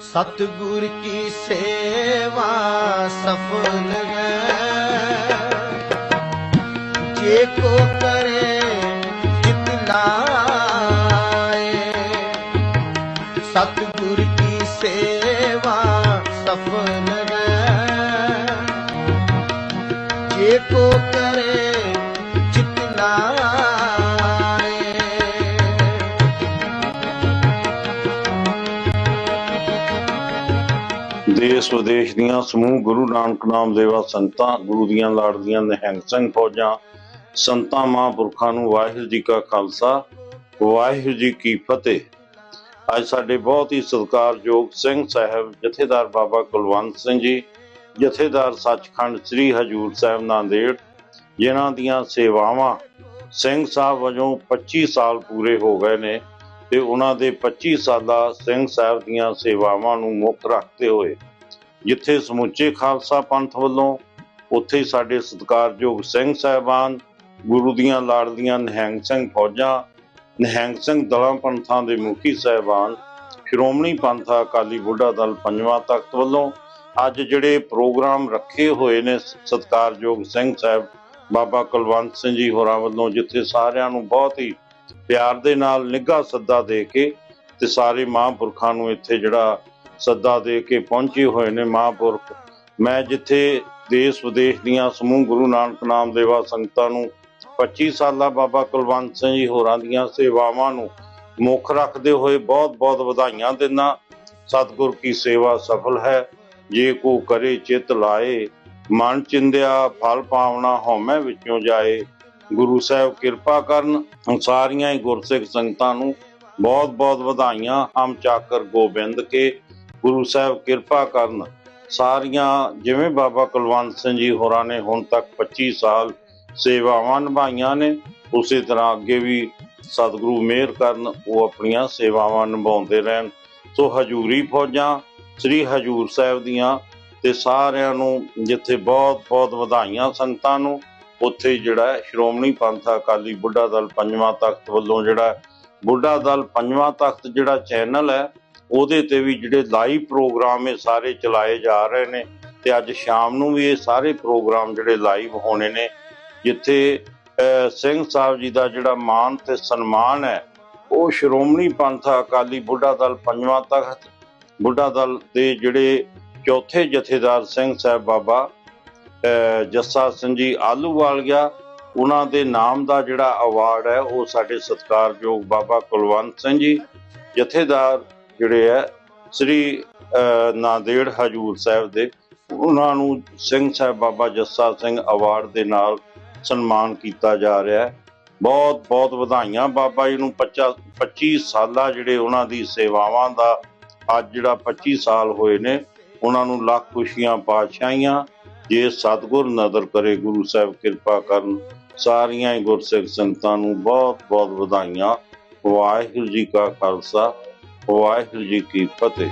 ਸਤਗੁਰ ਕੀ ਸੇਵਾ ਸਫਲ ਹੈ। ਜੇ ਕੋ ਕਰੇ ਇਤਲਾਏ ਸਤਗੁਰ ਕੀ ਸੇਵਾ ਸਫਲ ਹੈ। ਜੇ ਕੋ ਦੇਸ਼ ਵਿਦੇਸ਼ ਦੀਆਂ ਸਮੂਹ ਗੁਰੂ ਨਾਨਕ ਨਾਮ ਦੇਵਾ ਸੰਤਾਂ ਗੁਰੂ ਦੀਆਂ ਲਾੜਦੀਆਂ, ਨਿਹੰਗ ਸਿੰਘ ਫੌਜਾਂ, ਸੰਤਾਂ, ਮਹਾਂਪੁਰਖਾਂ ਨੂੰ ਵਾਹਿਗੁਰੂ ਜੀ ਕਾ ਖਾਲਸਾ, ਵਾਹਿਗੁਰੂ ਜੀ ਕੀ ਫਤਿਹ। ਅੱਜ ਸਾਡੇ ਬਹੁਤ ਹੀ ਸਤਿਕਾਰਯੋਗ ਸਿੰਘ ਸਾਹਿਬ, ਜਥੇਦਾਰ ਬਾਬਾ ਕੁਲਵੰਤ ਸਿੰਘ ਜੀ, ਜਥੇਦਾਰ ਸੱਚਖੰਡ ਸ੍ਰੀ ਹਜੂਰ ਸਾਹਿਬ ਨਾਂਦੇੜ, ਜਿਨ੍ਹਾਂ ਦੀਆਂ ਸੇਵਾਵਾਂ ਸਿੰਘ ਸਾਹਿਬ ਵਜੋਂ 25 ਸਾਲ ਪੂਰੇ ਹੋ ਗਏ ਨੇ ਤੇ ਉਹਨਾਂ ਦੇ 25 ਸਾਲਾ ਸਿੰਘ ਸਾਹਿਬ ਦੀਆਂ ਸੇਵਾਵਾਂ ਨੂੰ ਮੁੱਖ ਰੱਖਦੇ ਹੋਏ ਜਿੱਥੇ ਸਮੁੱਚੇ ਖਾਲਸਾ ਪੰਥ ਵੱਲੋਂ ਉੱਥੇ ਸਾਡੇ ਸਤਿਕਾਰਯੋਗ ਸਿੰਘ ਸਾਹਿਬਾਨ, ਗੁਰੂ ਦੀਆਂ ਲਾੜਦੀਆਂ ਨਿਹੰਗ ਸਿੰਘ ਫੌਜਾਂ, ਨਿਹੰਗ ਸਿੰਘ ਦਲਾਂ ਪੰਥਾਂ ਦੇ ਮੁਖੀ ਸਾਹਿਬਾਨ, ਸ਼੍ਰੋਮਣੀ ਪੰਥ ਅਕਾਲੀ ਬੁੱਢਾ ਦਲ ਪੰਜਵਾਂ ਤਖਤ ਵੱਲੋਂ ਅੱਜ ਜਿਹੜੇ ਪ੍ਰੋਗਰਾਮ ਰੱਖੇ ਹੋਏ ਨੇ ਸਤਿਕਾਰਯੋਗ ਸਿੰਘ ਸਾਹਿਬ, ਬਾਬਾ ਕੁਲਵੰਤ ਸਿੰਘ ਜੀ ਹੋਰਾਂ ਵੱਲੋਂ, ਜਿੱਥੇ ਸਾਰਿਆਂ ਨੂੰ ਬਹੁਤ ਹੀ ਪਿਆਰ ਦੇ ਨਾਲ ਨਿੱਘਾ ਸੱਦਾ ਦੇ ਕੇ ਤੇ ਸਾਰੇ ਮਹਾਂਪੁਰਖਾਂ ਨੂੰ ਇੱਥੇ ਜਿਹੜਾ ਸੱਦਾ ਦੇ ਕੇ ਪਹੁੰਚੇ ਹੋਏ ਨੇ ਮਹਾਂਪੁਰਖ। ਮੈਂ ਜਿੱਥੇ ਦੇਸ਼ ਵਿਦੇਸ਼ ਦੀਆਂ ਸਮੂਹ ਗੁਰੂ ਨਾਨਕ ਨਾਮ ਦੇਵਾ ਸੰਗਤਾਂ ਨੂੰ 25 ਸਾਲਾ ਬਾਬਾ ਕੁਲਵੰਤ ਸਿੰਘ ਜੀ ਹੋਰਾਂ ਦੀਆਂ ਸੇਵਾਵਾਂ ਨੂੰ ਮੁੱਖ ਰੱਖਦੇ ਹੋਏ ਬਹੁਤ-ਬਹੁਤ ਵਧਾਈਆਂ ਦਿੰਦਾ, ਸਤਿਗੁਰ ਕੀ ਸੇਵਾ ਸਫਲ ਹੈ, ਜੇ ਕੋ ਕਰੇ ਚਿਤ ਲਾਏ, ਮਨ ਚਿੰਦਿਆ ਫਲ ਪਾਵਣਾ ਹਉਮੈ ਵਿੱਚੋਂ ਜਾਏ। ਗੁਰੂ ਸਾਹਿਬ ਕਿਰਪਾ ਕਰਨ, ਸਾਰੀਆਂ ਹੀ ਗੁਰਸਿੱਖ ਸੰਗਤਾਂ ਨੂੰ ਬਹੁਤ-ਬਹੁਤ ਵਧਾਈਆਂ, ਹਮ ਚਾਕਰ ਗੋਬਿੰਦ ਕੇ ਗੁਰੂ ਸਾਹਿਬ ਕਿਰਪਾ ਕਰਨ, ਸਾਰੀਆਂ ਜਿਵੇਂ ਬਾਬਾ ਕੁਲਵੰਤ ਸਿੰਘ ਜੀ ਹੋਰਾਂ ਨੇ ਹੁਣ ਤੱਕ 25 ਸਾਲ ਸੇਵਾਵਾਂ ਨਿਭਾਈਆਂ ਨੇ, ਉਸੇ ਤਰ੍ਹਾਂ ਅੱਗੇ ਵੀ ਸਤਿਗੁਰੂ ਮਿਹਰ ਕਰਨ, ਉਹ ਆਪਣੀਆਂ ਸੇਵਾਵਾਂ ਨਿਭਾਉਂਦੇ ਰਹਿਣ। ਸੋ ਹਜੂਰੀ ਫੌਜਾਂ, ਸ੍ਰੀ ਹਜੂਰ ਸਾਹਿਬ ਦੀਆਂ ਤੇ ਸਾਰਿਆਂ ਨੂੰ ਜਿੱਥੇ ਬਹੁਤ-ਬਹੁਤ ਵਧਾਈਆਂ ਸੰਗਤਾਂ ਨੂੰ, ਉੱਥੇ ਜਿਹੜਾ ਸ਼੍ਰੋਮਣੀ ਪੰਥ ਅਕਾਲੀ ਬੁੱਢਾ ਦਲ ਪੰਜਵਾਂ ਤਖਤ ਵੱਲੋਂ ਜਿਹੜਾ ਬੁੱਢਾ ਦਲ ਪੰਜਵਾਂ ਤਖਤ ਜਿਹੜਾ ਚੈਨਲ ਹੈ ਉਹਦੇ ਤੇ ਵੀ ਜਿਹੜੇ ਲਾਈਵ ਪ੍ਰੋਗਰਾਮ ਇਹ ਸਾਰੇ ਚਲਾਏ ਜਾ ਰਹੇ ਨੇ ਤੇ ਅੱਜ ਸ਼ਾਮ ਨੂੰ ਵੀ ਇਹ ਸਾਰੇ ਪ੍ਰੋਗਰਾਮ ਜਿਹੜੇ ਲਾਈਵ ਹੋਣੇ ਨੇ, ਜਿੱਥੇ ਸਿੰਘ ਸਾਹਿਬ ਜੀ ਦਾ ਜਿਹੜਾ ਮਾਨ ਤੇ ਸਨਮਾਨ ਹੈ, ਉਹ ਸ਼੍ਰੋਮਣੀ ਪੰਥ ਅਕਾਲੀ ਬੁੱਢਾ ਦਲ ਪੰਜਵਾਂ ਤਖਤ, ਬੁੱਢਾ ਦਲ ਦੇ ਜਿਹੜੇ ਚੌਥੇ ਜਥੇਦਾਰ ਸਿੰਘ ਸਾਹਿਬ ਬਾਬਾ ਜੱਸਾ ਸਿੰਘ ਜੀ ਆਲੂਵਾਲ ਗਿਆ, ਉਹਨਾਂ ਦੇ ਨਾਮ ਦਾ ਜਿਹੜਾ ਅਵਾਰਡ ਹੈ, ਉਹ ਸਾਡੇ ਸਤਿਕਾਰਯੋਗ ਬਾਬਾ ਕੁਲਵੰਤ ਸਿੰਘ ਜੀ, ਜਥੇਦਾਰ ਜਿਹੜੇ ਹੈ ਸ੍ਰੀ ਅਹ, ਨਾਂਦੇੜ ਹਜੂਰ ਸਾਹਿਬ ਦੇ ਉਹਨਾਂ ਨੂੰ ਸਿੰਘ ਸਾਹਿਬ ਬਾਬਾ ਜੱਸਾ ਸਿੰਘ ਅਵਾਰਡ ਦੇ ਨਾਲ ਸਨਮਾਨ ਕੀਤਾ ਜਾ ਰਿਹਾ ਹੈ। ਬਹੁਤ ਬਹੁਤ ਵਧਾਈਆਂ ਬਾਬਾ ਜੀ ਨੂੰ। 25 25 ਸਾਲਾ ਜਿਹੜੇ ਉਹਨਾਂ ਦੀ ਸੇਵਾਵਾਂ ਦਾ ਅੱਜ ਜਿਹੜਾ 25 ਸਾਲ ਹੋਏ ਨੇ ਉਹਨਾਂ ਨੂੰ ਲੱਖ ਖੁਸ਼ੀਆਂ ਪਾਤਸ਼ਾਹੀਆਂ ਜੇ ਸਤਿਗੁਰ ਨਦਰ ਕਰੇ ਗੁਰੂ ਸਾਹਿਬ ਕਿਰਪਾ ਕਰਨ ਸਾਰੀਆਂ ਹੀ ਗੁਰਸਿੱਖ ਸੰਗਤਾਂ ਨੂੰ ਬਹੁਤ ਬਹੁਤ ਵਧਾਈਆਂ। ਵਾਹਿਗੁਰੂ ਜੀ ਕਾ ਖਾਲਸਾ। ਵਾਹਿਗੁਰੂ ਜੀ ਕੀ ਫਤਿਹ।